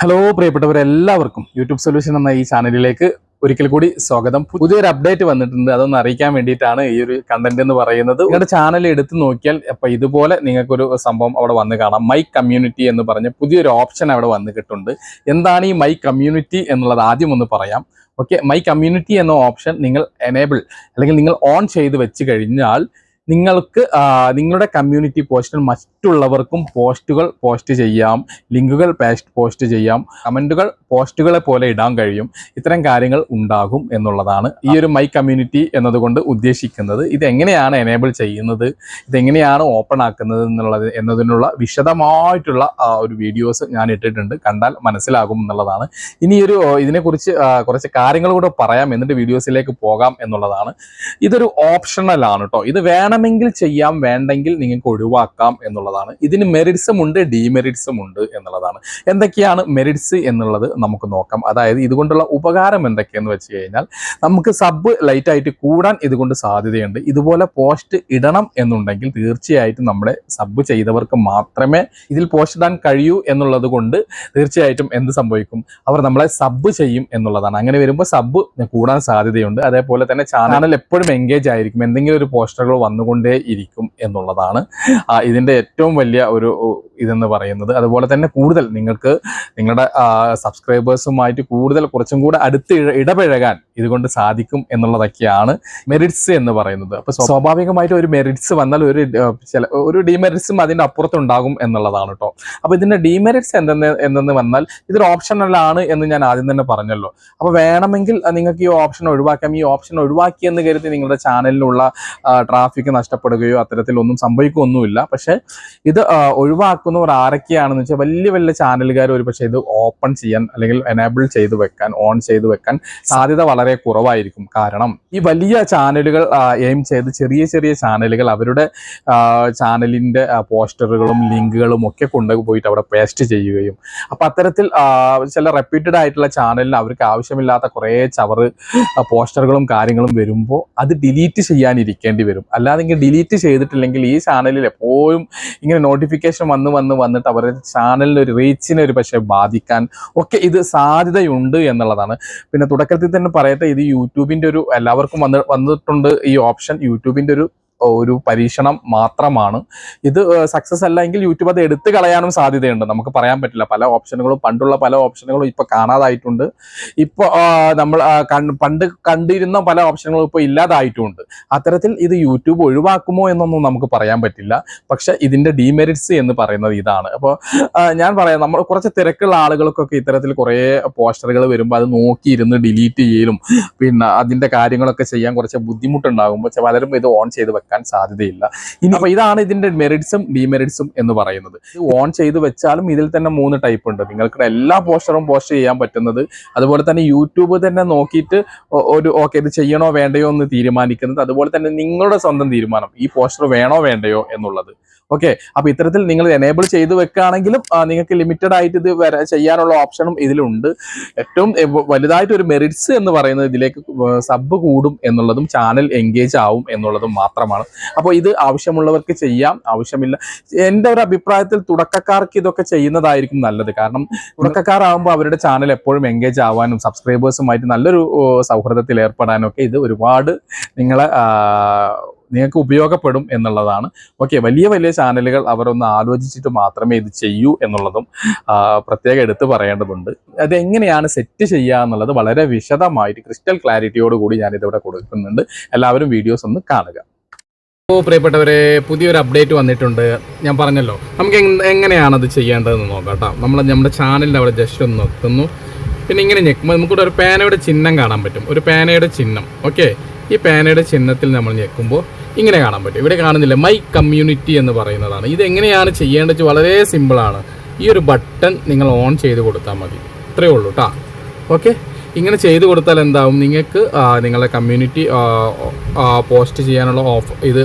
Hello പ്രിയപ്പെട്ടവരെല്ലാവർക്കും YouTube solution എന്ന ഈ ചാനലിലേക്ക് ഒരിക്കൽ കൂടി സ്വാഗതം. പുതിയൊരു അപ്ഡേറ്റ് വന്നിട്ടുണ്ട്. അതൊന്ന് അറിയിക്കാൻ വേണ്ടിയിട്ടാണ് ഈ ഒരു കണ്ടന്റ് എന്ന് പറയുന്നത്. നിങ്ങളുടെ ചാനൽ എടുത്ത് നോക്കിയാൽ അപ്പൊ ഇതുപോലെ നിങ്ങൾക്കൊരു സംഭവം അവിടെ വന്ന് കാണാം. മൈ കമ്മ്യൂണിറ്റി എന്ന് പറഞ്ഞ പുതിയൊരു ഓപ്ഷൻ അവിടെ വന്ന് കിട്ടുന്നുണ്ട്. എന്താണ് ഈ മൈ കമ്മ്യൂണിറ്റി എന്നുള്ളത് ആദ്യം ഒന്ന് പറയാം. ഓക്കെ മൈ കമ്മ്യൂണിറ്റി എന്ന ഓപ്ഷൻ നിങ്ങൾ എനേബിൾ അല്ലെങ്കിൽ നിങ്ങൾ ഓൺ ചെയ്ത് വെച്ച് കഴിഞ്ഞാൽ നിങ്ങൾക്ക് നിങ്ങളുടെ കമ്മ്യൂണിറ്റി പോസ്റ്റിൽ മറ്റുള്ളവർക്കും പോസ്റ്റുകൾ പോസ്റ്റ് ചെയ്യാം. ലിങ്കുകൾ പേസ്റ്റ് ചെയ്യാം. കമന്റുകൾ പോസ്റ്റുകളെ പോലെ ഇടാൻ കഴിയും. ഇത്തരം കാര്യങ്ങൾ ഉണ്ടാകും എന്നുള്ളതാണ് ഈ ഒരു മൈ കമ്മ്യൂണിറ്റി എന്നതുകൊണ്ട് ഉദ്ദേശിക്കുന്നത്. ഇതെങ്ങനെയാണ് എനേബിൾ ചെയ്യുന്നത്? ഇതെങ്ങനെയാണ് ഓപ്പൺ ആക്കുന്നത് എന്നുള്ളത് എന്നതിനുള്ള വിശദമായിട്ടുള്ള ഒരു വീഡിയോസ് ഞാൻ ഇട്ടിട്ടുണ്ട്. കണ്ടാൽ മനസ്സിലാകും എന്നുള്ളതാണ്. ഇനിയൊരു ഇതിനെക്കുറിച്ച് കുറച്ച് കാര്യങ്ങൾ കൂടെ പറയാം. എന്നിട്ട് വീഡിയോസിലേക്ക് പോകാം എന്നുള്ളതാണ്. ഇതൊരു ഓപ്ഷണലാണ് കേട്ടോ ഇത് വേണമെങ്കിൽ ചെയ്യാം വേണ്ടെങ്കിൽ നിങ്ങൾക്ക് ഒഴിവാക്കാം എന്നുള്ളതാണ്. ഇതിന് മെറിറ്റ്സും ഉണ്ട് ഡീമെറിറ്റ്സും ഉണ്ട് എന്നുള്ളതാണ്. എന്തൊക്കെയാണ് മെറിറ്റ്സ് എന്നുള്ളത് നമുക്ക് നോക്കാം. അതായത് ഇതുകൊണ്ടുള്ള ഉപകാരം എന്തൊക്കെയെന്ന് വെച്ച് കഴിഞ്ഞാൽ നമുക്ക് സബ് ലൈറ്റ് ആയിട്ട് കൂടാൻ ഇതുകൊണ്ട് സാധ്യതയുണ്ട്. ഇതുപോലെ പോസ്റ്റ് ഇടണം എന്നുണ്ടെങ്കിൽ തീർച്ചയായിട്ടും നമ്മുടെ സബ് ചെയ്തവർക്ക് മാത്രമേ ഇതിൽ പോസ്റ്റ് ഇടാൻ കഴിയൂ എന്നുള്ളത് കൊണ്ട് തീർച്ചയായിട്ടും എന്ത് സംഭവിക്കും? അവർ നമ്മളെ സബ് ചെയ്യും എന്നുള്ളതാണ്. അങ്ങനെ വരുമ്പോൾ സബ് കൂടാൻ സാധ്യതയുണ്ട്. അതേപോലെ തന്നെ ചാനൽ എപ്പോഴും എൻഗേജ് ആയിരിക്കും. എന്തെങ്കിലും ഒരു പോസ്റ്ററുകൾ വന്നുകൊണ്ടേ ഇരിക്കും എന്നുള്ളതാണ്. ഇതിന്റെ ഏറ്റവും വലിയ ഒരു ഇതെന്ന് പറയുന്നത്. അതുപോലെ തന്നെ കൂടുതൽ നിങ്ങൾക്ക് നിങ്ങളുടെ സബ്സ്ക്രൈബേഴ്സുമായിട്ട് കൂടുതൽ കുറച്ചും കൂടെ അടുത്ത് ഇടപഴകാൻ ഇതുകൊണ്ട് സാധിക്കും എന്നുള്ളതൊക്കെയാണ് മെറിറ്റ്സ് എന്ന് പറയുന്നത്. അപ്പോൾ സ്വാഭാവികമായിട്ട് ഒരു മെറിറ്റ്സ് വന്നാൽ ഒരു ചില ഒരു ഡിമെറിറ്റ്സും അതിന്റെ അപ്പുറത്തുണ്ടാകും എന്നുള്ളതാണ് കേട്ടോ അപ്പോൾ ഇതിന്റെ ഡിമെറിറ്റ്സ് എന്തെന്ന് എന്തെന്ന് വന്നാൽ ഇതൊരു ഓപ്ഷണലാണ് എന്ന് ഞാൻ ആദ്യം തന്നെ പറഞ്ഞല്ലോ. അപ്പോൾ വേണമെങ്കിൽ നിങ്ങൾക്ക് ഈ ഓപ്ഷൻ ഒഴിവാക്കാം. ഈ ഓപ്ഷൻ ഒഴിവാക്കിയെന്ന് കരുതി നിങ്ങളുടെ ചാനലിലുള്ള ട്രാഫിക് നഷ്ടപ്പെടുകയോ അത്തരത്തിലൊന്നും സംഭവിക്കുകയൊന്നുമില്ല. പക്ഷെ ഇത് ഒഴിവാക്കുന്നവർ ആരൊക്കെയാണെന്ന് വെച്ചാൽ വലിയ വലിയ ചാനലുകാർ ഒരു പക്ഷേ ഇത് ഓപ്പൺ ചെയ്യാൻ അല്ലെങ്കിൽ എനേബിൾ ചെയ്ത് വെക്കാൻ ഓൺ ചെയ്ത് വെക്കാൻ സാധ്യത വളരെ കുറവായിരിക്കും. കാരണം ഈ വലിയ ചാനലുകൾ എയിം ചെയ്ത് ചെറിയ ചെറിയ ചാനലുകൾ അവരുടെ ചാനലിന്റെ പോസ്റ്ററുകളും ലിങ്കുകളും ഒക്കെ കൊണ്ടുപോയിട്ട് അവിടെ പേസ്റ്റ് ചെയ്യുകയും അപ്പൊ അത്തരത്തിൽ ചില റെപ്യൂട്ടഡ് ആയിട്ടുള്ള ചാനലിന് അവർക്ക് ആവശ്യമില്ലാത്ത കുറേ ചവറ് പോസ്റ്ററുകളും കാര്യങ്ങളും വരുമ്പോൾ അത് ഡിലീറ്റ് ചെയ്യാനിരിക്കേണ്ടി വരും. അല്ലാതെങ്കിൽ ഡിലീറ്റ് ചെയ്തിട്ടില്ലെങ്കിൽ ഈ ചാനലിൽ എപ്പോഴും ഇങ്ങനെ നോട്ടിഫിക്കേഷൻ വന്ന് വന്ന് വന്നിട്ട് അവരുടെ ചാനലിന് ഒരു റീച്ചിനെ ഒരു പക്ഷേ ബാധിക്കാൻ ഒക്കെ ഇത് സാധ്യതയുണ്ട് എന്നുള്ളതാണ്. പിന്നെ തുടക്കത്തിൽ തന്നെ പറയട്ടെ ഇത് യൂട്യൂബിന്റെ ഒരു എല്ലാവർക്കും വന്ന് വന്നിട്ടുണ്ട് ഈ ഓപ്ഷൻ യൂട്യൂബിന്റെ ഒരു ഒരു പരീക്ഷണം മാത്രമാണ്. ഇത് സക്സസ് അല്ല എങ്കിൽ യൂട്യൂബ് അത് എടുത്തു കളയാനും സാധ്യതയുണ്ട്. നമുക്ക് പറയാൻ പറ്റില്ല. പല ഓപ്ഷനുകളും പണ്ടുള്ള പല ഓപ്ഷനുകളും ഇപ്പൊ കാണാതായിട്ടുണ്ട്. ഇപ്പൊ നമ്മൾ പണ്ട് കണ്ടിരുന്ന പല ഓപ്ഷനുകളും ഇപ്പോൾ ഇല്ലാതായിട്ടുണ്ട്. അത്തരത്തിൽ ഇത് യൂട്യൂബ് ഒഴിവാക്കുമോ എന്നൊന്നും നമുക്ക് പറയാൻ പറ്റില്ല. പക്ഷെ ഇതിന്റെ ഡീമെറിറ്റ്സ് എന്ന് പറയുന്നത് ഇതാണ്. അപ്പോൾ ഞാൻ പറയാം. നമ്മൾ കുറച്ച് തിരക്കുള്ള ആളുകൾക്കൊക്കെ ഇത്തരത്തിൽ കുറേ പോസ്റ്ററുകൾ വരുമ്പോൾ അത് നോക്കിയിരുന്ന് ഡിലീറ്റ് ചെയ്യലും പിന്നെ അതിന്റെ കാര്യങ്ങളൊക്കെ ചെയ്യാൻ കുറച്ച് ബുദ്ധിമുട്ടുണ്ടാകുമ്പോൾ പലരും ഇത് ഓൺ ചെയ്ത് വെക്കാൻ സാധ്യതയില്ല. ഇനി ഇതാണ് ഇതിന്റെ മെറിറ്റ്സും ഡിമെറിറ്റ്സും എന്ന് പറയുന്നത്. ഓൺ ചെയ്ത് വെച്ചാലും ഇതിൽ തന്നെ മൂന്ന് ടൈപ്പ് ഉണ്ട്. നിങ്ങൾക്ക് എല്ലാ പോസ്റ്ററും പോസ്റ്റ് ചെയ്യാൻ പറ്റുന്നത്. അതുപോലെ തന്നെ യൂട്യൂബ് തന്നെ നോക്കിയിട്ട് ഒരു ഓക്കെ ഇത് ചെയ്യണോ വേണ്ടയോ എന്ന് തീരുമാനിക്കുന്നത്. അതുപോലെ തന്നെ നിങ്ങളുടെ സ്വന്തം തീരുമാനം. ഈ പോസ്റ്റർ വേണോ വേണ്ടയോ എന്നുള്ളത്. ഓക്കെ അപ്പൊ ഇത്തരത്തിൽ നിങ്ങൾ എനേബിൾ ചെയ്ത് വെക്കുകയാണെങ്കിലും നിങ്ങൾക്ക് ലിമിറ്റഡ് ആയിട്ട് ഇത് ചെയ്യാനുള്ള ഓപ്ഷനും ഇതിലുണ്ട്. ഏറ്റവും വലുതായിട്ട് ഒരു മെറിറ്റ്സ് എന്ന് പറയുന്നത് ഇതിലേക്ക് സബ് കൂടും എന്നുള്ളതും ചാനൽ എൻഗേജ് ആവും എന്നുള്ളതും മാത്രമാണ്. അപ്പോൾ ഇത് ആവശ്യമുള്ളവർക്ക് ചെയ്യാം ആവശ്യമില്ല. എന്റെ ഒരു അഭിപ്രായത്തിൽ തുടക്കക്കാർക്ക് ഇതൊക്കെ ചെയ്യുന്നതായിരിക്കും നല്ലത്. കാരണം തുടക്കക്കാരാകുമ്പോൾ അവരുടെ ചാനൽ എപ്പോഴും എൻഗേജ് ആവാനും സബ്സ്ക്രൈബേഴ്സുമായിട്ട് നല്ലൊരു സൗഹൃദത്തിൽ ഏർപ്പെടാനും ഒക്കെ ഇത് ഒരുപാട് നിങ്ങളെ നിങ്ങൾക്ക് ഉപയോഗപ്പെടും എന്നുള്ളതാണ്. ഓക്കെ വലിയ വലിയ ചാനലുകൾ അവരൊന്ന് ആലോചിച്ചിട്ട് മാത്രമേ ഇത് ചെയ്യൂ എന്നുള്ളതും പ്രത്യേകം എടുത്ത് പറയേണ്ടതുണ്ട്. അത് എങ്ങനെയാണ് സെറ്റ് ചെയ്യുക എന്നുള്ളത് വളരെ വിശദമായിട്ട് ക്രിസ്റ്റൽ ക്ലാരിറ്റിയോട് കൂടി ഞാൻ ഇതിവിടെ കൊടുക്കുന്നുണ്ട്. എല്ലാവരും വീഡിയോസ് ഒന്ന് കാണുക. ഓ പ്രിയപ്പെട്ടവരെ പുതിയൊരു അപ്ഡേറ്റ് വന്നിട്ടുണ്ട്. ഞാൻ പറഞ്ഞല്ലോ നമുക്ക് എങ്ങനെയാണത് ചെയ്യേണ്ടതെന്ന് നോക്കാം കേട്ടോ. നമ്മൾ നമ്മുടെ ചാനലിന്റെ അവിടെ ജസ്റ്റ് ഒന്ന് നിർത്തുന്നു. പിന്നെ ഇങ്ങനെ ഞെക്കുമ്പോൾ നമുക്കിവിടെ ഒരു പേനയുടെ ചിഹ്നം കാണാൻ പറ്റും. ഒരു പേനയുടെ ചിഹ്നം. ഓക്കെ ഈ പേനയുടെ ചിഹ്നത്തിൽ നമ്മൾ ഞെക്കുമ്പോൾ ഇങ്ങനെ കാണാൻ പറ്റും. ഇവിടെ കാണുന്നില്ല മൈ കമ്മ്യൂണിറ്റി എന്ന് പറയുന്നതാണ്. ഇതെങ്ങനെയാണ് ചെയ്യേണ്ടത് വളരെ സിമ്പിളാണ് ഈ ഒരു ബട്ടൺ നിങ്ങൾ ഓൺ ചെയ്ത് കൊടുത്താൽ മതി. ഇത്രയേ ഉള്ളൂ കേട്ടോ ഓക്കെ ഇങ്ങനെ ചെയ്ത് കൊടുത്താൽ എന്താവും? നിങ്ങൾക്ക് നിങ്ങളുടെ കമ്മ്യൂണിറ്റി പോസ്റ്റ് ചെയ്യാനുള്ള ഓഫ് ഇത്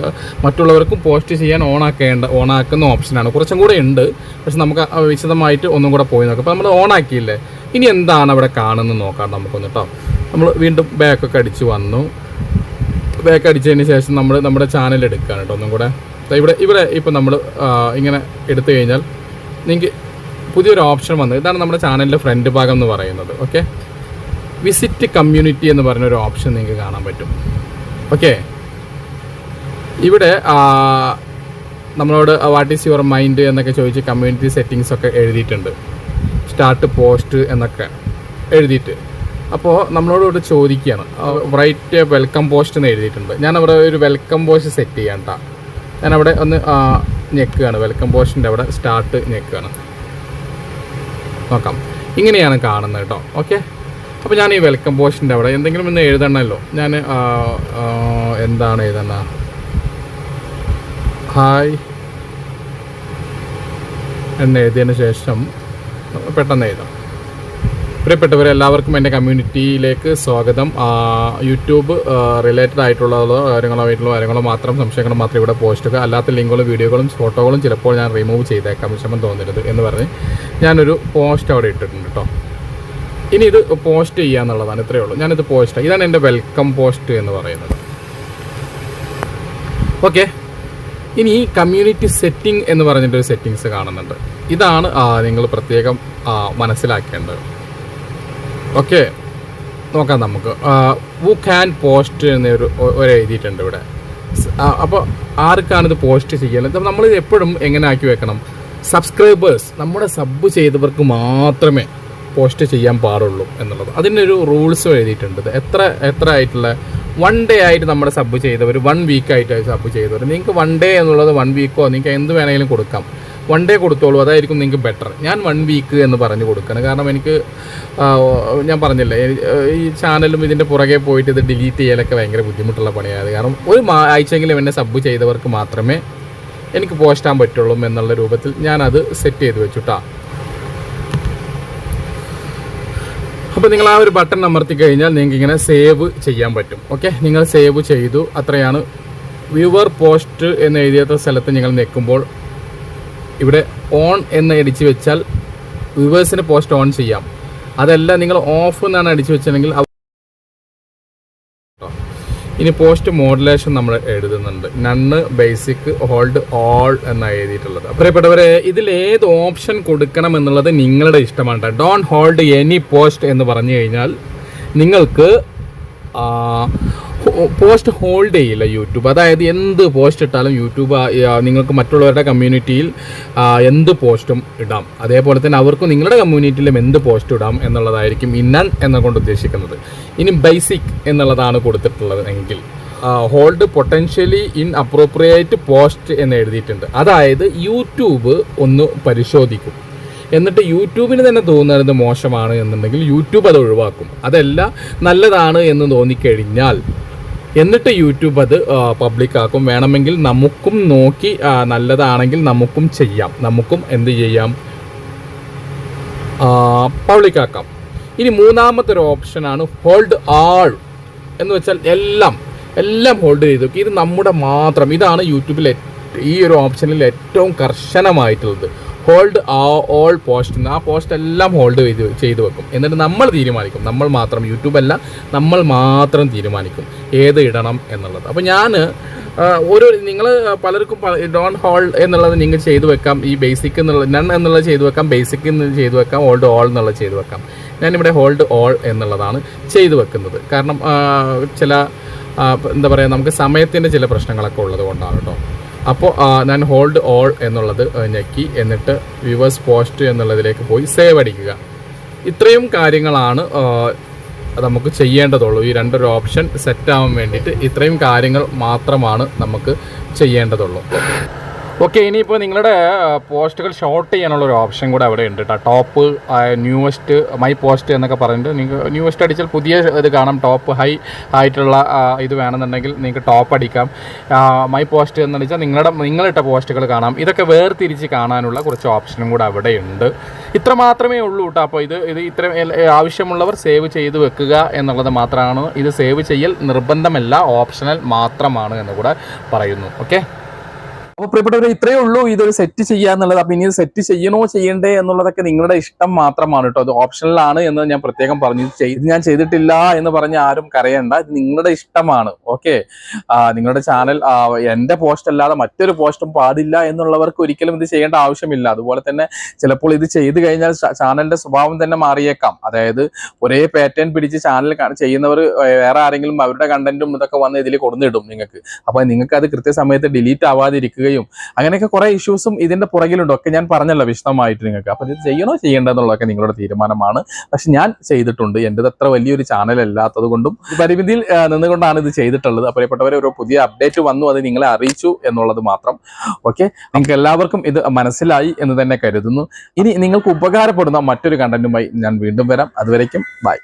മറ്റുള്ളവർക്കും പോസ്റ്റ് ചെയ്യാൻ ഓൺ ഓണാക്കുന്ന ഓപ്ഷനാണ് കുറച്ചും കൂടെ ഉണ്ട്. പക്ഷെ നമുക്ക് വിശദമായിട്ട് ഒന്നും കൂടെ പോയി നോക്കാം. അപ്പോൾ നമ്മൾ ഓൺ ആക്കിയില്ലേ? ഇനി എന്താണ് അവിടെ കാണുന്നത് നോക്കാം നമുക്കൊന്ന് കേട്ടോ നമ്മൾ വീണ്ടും ബാക്കൊക്കെ അടിച്ച് വന്നു. ബാക്ക് അടിച്ചതിന് ശേഷം നമ്മൾ നമ്മുടെ ചാനൽ എടുക്കുകയാണ് കേട്ടോ. ഒന്നും കൂടെ ഇവിടെ ഇവിടെ ഇപ്പം നമ്മൾ ഇങ്ങനെ എടുത്തു കഴിഞ്ഞാൽ നിങ്ങൾക്ക് പുതിയൊരു ഓപ്ഷൻ വന്നത് ഇതാണ് നമ്മുടെ ചാനലിന്റെ ഫ്രണ്ട് ഭാഗം എന്ന് പറയുന്നത്. ഓക്കെ വിസിറ്റ് കമ്മ്യൂണിറ്റി എന്ന് പറഞ്ഞൊരു ഓപ്ഷൻ നിങ്ങൾക്ക് കാണാൻ പറ്റും. ഓക്കെ ഇവിടെ നമ്മളോട് വാട്ട് ഈസ് യുവർ മൈൻഡ് എന്നൊക്കെ ചോദിച്ച് കമ്മ്യൂണിറ്റി സെറ്റിങ്സ് ഒക്കെ എഴുതിയിട്ടുണ്ട്. സ്റ്റാർട്ട് പോസ്റ്റ് എന്നൊക്കെ എഴുതിയിട്ട്. അപ്പോൾ നമ്മളോട് ഇവിടെ ചോദിക്കുകയാണ്. റൈറ്റ് വെൽക്കം പോസ്റ്റ് എന്ന് എഴുതിയിട്ടുണ്ട്. ഞാൻ അവിടെ ഒരു വെൽക്കം പോസ്റ്റ് സെറ്റ് ചെയ്യാം കേട്ടോ ഞാൻ അവിടെ ഒന്ന് ഞെക്കുകയാണ്. വെൽക്കം പോസ്റ്റിന്റെ അവിടെ സ്റ്റാർട്ട് ഞെക്കുകയാണ്. നോക്കാം. ഇങ്ങനെയാണ് കാണുന്നത് കേട്ടോ ഓക്കെ അപ്പോൾ ഞാൻ ഈ വെൽക്കം പോസ്റ്റിന്റെ അവിടെ എന്തെങ്കിലും ഒന്ന് എഴുതണമല്ലോ ഞാൻ എന്താണ് എഴുതണ? ഹായ് എന്ന് എഴുതിയതിന് ശേഷം പെട്ടെന്ന് എഴുതാം. പ്രിയപ്പെട്ടവരെ എല്ലാവർക്കും എന്റെ കമ്മ്യൂണിറ്റിയിലേക്ക് സ്വാഗതം. യൂട്യൂബ് റിലേറ്റഡ് ആയിട്ടുള്ളതോ കാര്യങ്ങളോ ആയിട്ടുള്ള കാര്യങ്ങളോ മാത്രം സംശയങ്ങളും മാത്രം ഇവിടെ പോസ്റ്റ് ചെയ്യുക അല്ലാത്ത ലിങ്കുകളും വീഡിയോകളും ഫോട്ടോകളും ചിലപ്പോൾ ഞാൻ റിമൂവ് ചെയ്തേക്കാം വിഷമം തോന്നരുത് എന്ന് പറഞ്ഞ് ഞാനൊരു പോസ്റ്റ് അവിടെ ഇട്ടിട്ടുണ്ട് കേട്ടോ ഇനി ഇത് പോസ്റ്റ് ചെയ്യുക എന്നുള്ളതാണ് ഇത്രയേ ഉള്ളൂ. ഞാനിത് പോസ്റ്റ് ഇതാണ് എന്റെ വെൽക്കം പോസ്റ്റ് എന്ന് പറയുന്നത്. ഓക്കെ ഇനി കമ്മ്യൂണിറ്റി സെറ്റിംഗ് എന്ന് പറഞ്ഞിട്ടൊരു സെറ്റിങ്സ് കാണുന്നുണ്ട്. ഇതാണ് നിങ്ങൾ പ്രത്യേകം മനസ്സിലാക്കേണ്ടത്. ഓക്കെ. നോക്കാം നമുക്ക്. വു ക്യാൻ പോസ്റ്റ് എന്നൊരു എഴുതിയിട്ടുണ്ട് ഇവിടെ. അപ്പോൾ ആർക്കാണ് ഇത് പോസ്റ്റ് ചെയ്യേണ്ടത് നമ്മൾ എപ്പോഴും എങ്ങനെ ആക്കി വെക്കണം? സബ്സ്ക്രൈബേഴ്സ് നമ്മുടെ സബ് ചെയ്തവർക്ക് മാത്രമേ പോസ്റ്റ് ചെയ്യാൻ പാടുള്ളൂ എന്നുള്ളത്. അതിനൊരു റൂൾസും എഴുതിയിട്ടുണ്ട്. എത്ര എത്ര ആയിട്ടുള്ള വൺ ഡേ ആയിട്ട് നമ്മുടെ സബ് ചെയ്തവർ വൺ വീക്ക് ആയിട്ട് സബ് ചെയ്തവർ നിങ്ങൾക്ക് വൺ ഡേ എന്നുള്ളത് വൺ വീക്കോ നിങ്ങൾക്ക് എന്ത് വേണമെങ്കിലും കൊടുക്കാം. വൺ ഡേ കൊടുത്തോളൂ അതായിരിക്കും നിങ്ങൾക്ക് ബെറ്റർ ഞാൻ വൺ വീക്ക് എന്ന് പറഞ്ഞു കൊടുക്കണം. കാരണം എനിക്ക് ഞാൻ പറഞ്ഞില്ലേ ഈ ചാനലും ഇതിന്റെ പുറകെ പോയിട്ട് ഇത് ഡിലീറ്റ് ചെയ്യലൊക്കെ ഭയങ്കര ബുദ്ധിമുട്ടുള്ള പണിയാണ്. കാരണം ഒരു ആഴ്ചയെങ്കിലും എന്നെ സബ് ചെയ്തവർക്ക് മാത്രമേ എനിക്ക് പോസ്റ്റാൻ പറ്റുള്ളൂ എന്നുള്ള രൂപത്തിൽ ഞാനത് സെറ്റ് ചെയ്ത് വെച്ചുട്ടാ. അപ്പോൾ നിങ്ങൾ ആ ഒരു ബട്ടൺ അമർത്തി കഴിഞ്ഞാൽ നിങ്ങൾക്ക് ഇങ്ങനെ സേവ് ചെയ്യാൻ പറ്റും. ഓക്കെ നിങ്ങൾ സേവ് ചെയ്തു അത്രയാണ്. വ്യൂവർ പോസ്റ്റ് എന്ന് എഴുതിയ സ്ഥലത്ത് നിങ്ങൾ നിൽക്കുമ്പോൾ ഇവിടെ ഓൺ എന്ന് അടിച്ചു വെച്ചാൽ വ്യൂവേഴ്സിന് പോസ്റ്റ് ഓൺ ചെയ്യാം. അതല്ല നിങ്ങൾ ഓഫ് എന്നാണ് അടിച്ച് വെച്ചിട്ടുണ്ടെങ്കിൽ അവ- ഇനി പോസ്റ്റ് മോഡുലേഷൻ നമ്മൾ എഴുതുന്നുണ്ട്. നണ്ണ് ബേസിക് ഹോൾഡ് ഓൾ എന്നാണ് എഴുതിയിട്ടുള്ളത്. പ്രിയപ്പെട്ടവരെ ഇതിൽ ഏത് ഓപ്ഷൻ കൊടുക്കണം എന്നുള്ളത് നിങ്ങളുടെ ഇഷ്ടമാണ് ഡോൺ ഹോൾഡ് എനി പോസ്റ്റ് എന്ന് പറഞ്ഞു കഴിഞ്ഞാൽ നിങ്ങൾക്ക് പോസ്റ്റ് ഹോൾഡ് ചെയ്യില്ല യൂട്യൂബ്. അതായത് എന്ത് പോസ്റ്റ് ഇട്ടാലും യൂട്യൂബ് നിങ്ങൾക്ക് മറ്റുള്ളവരുടെ കമ്മ്യൂണിറ്റിയിൽ എന്ത് പോസ്റ്റും ഇടാം. അതേപോലെ തന്നെ അവർക്കും നിങ്ങളുടെ കമ്മ്യൂണിറ്റിയിലും എന്ത് പോസ്റ്റ് ഇടാം എന്നുള്ളതായിരിക്കും ഇന്നൻ എന്നുകൊണ്ട് കൊണ്ട് ഉദ്ദേശിക്കുന്നത്. ഇനി ബേസിക് എന്നുള്ളതാണ് കൊടുത്തിട്ടുള്ളത് എങ്കിൽ. Hold potentially inappropriate post എന്ന് എഴുതിയിട്ടുണ്ട്. അതായത് യൂട്യൂബ് ഒന്ന് പരിശോധിക്കും. എന്നിട്ട് യൂട്യൂബിന് തന്നെ തോന്നുന്നത് മോശമാണ് എന്നുണ്ടെങ്കിൽ യൂട്യൂബ് അത് ഒഴിവാക്കും. അതല്ല നല്ലതാണ് എന്ന് തോന്നിക്കഴിഞ്ഞാൽ എന്നിട്ട് യൂട്യൂബ് അത് പബ്ലിക് ആക്കും. വേണമെങ്കിൽ നമുക്കും നോക്കി നല്ലതാണെങ്കിൽ നമുക്കും ചെയ്യാം. നമുക്കും എന്ത് ചെയ്യാം? പബ്ലിക് ആക്കാം. ഇനി മൂന്നാമത്തെ ഒരു ഓപ്ഷനാണ് ഹോൾഡ് ആൾ എന്ന് വെച്ചാൽ എല്ലാം എല്ലാം ഹോൾഡ് ചെയ്തു. ഇത് നമ്മുടെ മാത്രം. ഇതാണ് യൂട്യൂബിൽ ഈ ഒരു ഓപ്ഷനിൽ ഏറ്റവും കർശനമായിട്ടുള്ളത്. ഹോൾഡ് ആ ഓൾ പോസ്റ്റ് ആ പോസ്റ്റ് എല്ലാം ഹോൾഡ് ചെയ്ത് ചെയ്ത് വെക്കും. എന്നിട്ട് നമ്മൾ തീരുമാനിക്കും. നമ്മൾ മാത്രം യൂട്യൂബ് അല്ല നമ്മൾ മാത്രം തീരുമാനിക്കും ഏത് ഇടണം എന്നുള്ളത്. അപ്പോൾ ഞാൻ ഓരോ നിങ്ങൾ പലർക്കും ഡോൺ ഹോൾ എന്നുള്ളത് നിങ്ങൾ ചെയ്തു വെക്കാം. ഈ ബേസിക് എന്നുള്ള നൺ എന്നുള്ളത് ചെയ്തു വെക്കാം. ബേസിക് ചെയ്തു വെക്കാം. ഹോൾഡ് ഓൾ എന്നുള്ളത് ചെയ്തു വെക്കാം. ഞാനിവിടെ ഹോൾഡ് ഓൾ എന്നുള്ളതാണ് ചെയ്തു വെക്കുന്നത്. കാരണം ചില എന്താ പറയുക നമുക്ക് സമയത്തിന്റെ ചില പ്രശ്നങ്ങളൊക്കെ ഉള്ളത് കൊണ്ടാണ് കേട്ടോ അപ്പോൾ ഞാൻ ഹോൾഡ് ഓൾ എന്നുള്ളത് ഞെക്കി എന്നിട്ട് വ്യൂവേഴ്സ് പോസ്റ്റ് എന്നുള്ളതിലേക്ക് പോയി സേവ് അടിക്കുക. ഇത്രയും കാര്യങ്ങളാണ് നമുക്ക് ചെയ്യേണ്ടതുള്ളൂ. ഈ രണ്ടൊരു ഓപ്ഷൻ സെറ്റ് ആവാൻ വേണ്ടിയിട്ട് ഇത്രയും കാര്യങ്ങൾ മാത്രമാണ് നമുക്ക് ചെയ്യേണ്ടതുള്ളൂ. ഓക്കെ ഇനിയിപ്പോൾ നിങ്ങളുടെ പോസ്റ്റുകൾ ഷോർട്ട് ചെയ്യാനുള്ള ഒരു ഓപ്ഷൻ കൂടെ അവിടെ ഉണ്ട് കേട്ടോ ടോപ്പ് ന്യൂവസ്റ്റ് മൈ പോസ്റ്റ് എന്നൊക്കെ പറഞ്ഞിട്ട് നിങ്ങൾക്ക് ന്യൂവസ്റ്റ് അടിച്ചാൽ പുതിയ ഇത് കാണാം. ടോപ്പ് ഹൈ ആയിട്ടുള്ള ഇത് വേണമെന്നുണ്ടെങ്കിൽ നിങ്ങൾക്ക് ടോപ്പ് അടിക്കാം. മൈ പോസ്റ്റ് എന്ന് വെച്ചാൽ നിങ്ങളുടെ നിങ്ങളിട്ട പോസ്റ്റുകൾ കാണാം. ഇതൊക്കെ വേർതിരിച്ച് കാണാനുള്ള കുറച്ച് ഓപ്ഷനും കൂടെ അവിടെ ഉണ്ട്. ഇത്ര മാത്രമേ ഉള്ളൂ കേട്ടോ അപ്പോൾ ഇത് ഇത് ഇത്ര ആവശ്യമുള്ളവർ സേവ് ചെയ്ത് വെക്കുക എന്നുള്ളത് മാത്രമാണ്. ഇത് സേവ് ചെയ്യൽ നിർബന്ധമല്ല ഓപ്ഷണൽ മാത്രമാണ് എന്ന് കൂടെ പറയുന്നു. ഓക്കെ അപ്പോൾ പ്രിയപ്പെട്ടവർ ഇത്രയേ ഉള്ളൂ. ഇതൊരു സെറ്റ് ചെയ്യുക എന്നുള്ളത് അപ്പൊ ഇനി സെറ്റ് ചെയ്യണോ ചെയ്യണ്ടേ എന്നുള്ളതൊക്കെ നിങ്ങളുടെ ഇഷ്ടം മാത്രമാണ് കേട്ടോ. അത് ഓപ്ഷനിലാണ് എന്ന് ഞാൻ പ്രത്യേകം പറഞ്ഞു. ഇത് ഞാൻ ചെയ്തിട്ടില്ല എന്ന് പറഞ്ഞ് ആരും കരയണ്ട. ഇത് നിങ്ങളുടെ ഇഷ്ടമാണ്. ഓക്കെ നിങ്ങളുടെ ചാനൽ എന്റെ പോസ്റ്റ് അല്ലാതെ മറ്റൊരു പോസ്റ്റും പാടില്ല എന്നുള്ളവർക്ക് ഒരിക്കലും ഇത് ചെയ്യേണ്ട ആവശ്യമില്ല. അതുപോലെ തന്നെ ചിലപ്പോൾ ഇത് ചെയ്തു കഴിഞ്ഞാൽ ചാനലിന്റെ സ്വഭാവം തന്നെ മാറിയേക്കാം. അതായത് ഒരേ പാറ്റേൺ പിടിച്ച് ചാനൽ ചെയ്യുന്നവർ വേറെ ആരെങ്കിലും അവരുടെ കണ്ടന്റും ഇതൊക്കെ വന്ന് ഇതിൽ കൊടുന്നിടും നിങ്ങൾക്ക് അപ്പൊ നിങ്ങൾക്ക് അത് കൃത്യസമയത്ത് ഡിലീറ്റ് ആവാതിരിക്കുകയും അങ്ങനെയൊക്കെ കുറെ ഇഷ്യൂസും ഇതിന്റെ പുറകിലുണ്ട്. ഒക്കെ ഞാൻ പറഞ്ഞല്ലോ വിശദമായിട്ട് നിങ്ങൾക്ക്. അപ്പൊ ഇത് ചെയ്യണോ ചെയ്യേണ്ടതെന്നുള്ളതൊക്കെ നിങ്ങളുടെ തീരുമാനമാണ്. പക്ഷെ ഞാൻ ചെയ്തിട്ടുണ്ട്. എന്റെത് അത്ര വലിയൊരു ചാനൽ അല്ലാത്തത് കൊണ്ടും പരിമിതിയിൽ നിന്നുകൊണ്ടാണ് ഇത് ചെയ്തിട്ടുള്ളത്. അപ്പോൾ പ്രിയപ്പെട്ടവരെ ഒരു പുതിയ അപ്ഡേറ്റ് വന്നു. അത് നിങ്ങളെ അറിയിച്ചു എന്നുള്ളത് മാത്രം. ഓക്കെ നിങ്ങൾക്ക് എല്ലാവർക്കും ഇത് മനസ്സിലായി എന്ന് തന്നെ കരുതുന്നു. ഇനി നിങ്ങൾക്ക് ഉപകാരപ്പെടുന്ന മറ്റൊരു കണ്ടന്റുമായി ഞാൻ വീണ്ടും വരാം. അതുവരേക്കും ബൈ